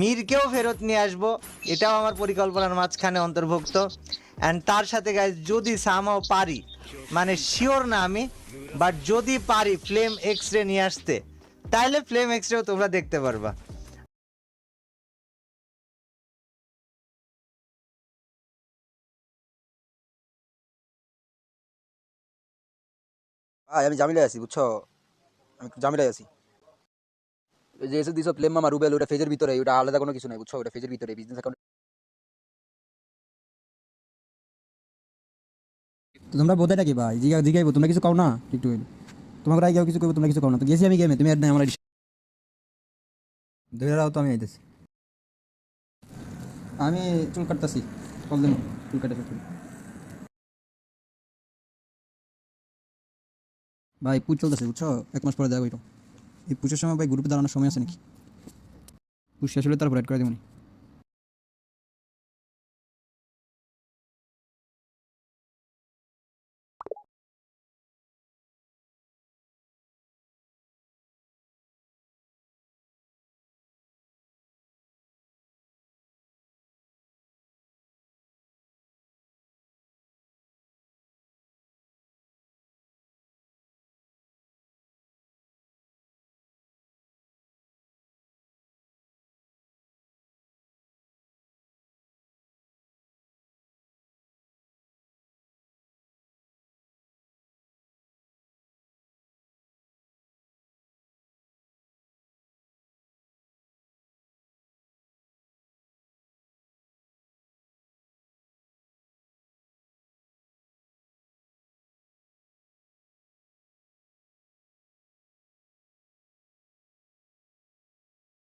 মিরকেও ফেরত নিয়ে আসব। এটাও আমার পরিকল্পনার মাঝখানে অন্তর্ভুক্ত। অ্যান্ড তার সাথে গাইজ যদি সামাও পারি মানে শিওর না আমি বাট যদি পারি ফ্লেম এক্স রে নিয়ে আসতে তাহলে ফ্লেম এক্স রেও তোমরা দেখতে পারবা। আমি জামিলাই আছি, বুঝছ? আমি জামিলাই আছি। যে এসে দিছো প্লেম মামা, রুবেল, ওটা ফেজের ভিতরে, ওটা আলাদা কোনো কিছু নাই, বুঝছ? ওটা ফেজের ভিতরে বিজনেস অ্যাকাউন্ট তোমরা বোধাটা কি ভাই, জিগা, জিগাইবো, তোমরা কিছু কও না, একটু তোমাকে রাই কিছু করব তোমরা কিছু কও না। তো গেছি আমি গেমে, তুমি আর নাই, আমার ধরে রাও তো আমি আইতেছি। আমি চুল কাটতাছি দিন চুল কাটে ভাই পুজ চলতেছে, বুঝছ? এক মাস পরে দেখা কইরো এই পুজোর সময় ভাই গ্রুপে দাঁড়ানোর সময় আছে নাকি? পুষ্টি আসলে তারপর অ্যাড করে দেবো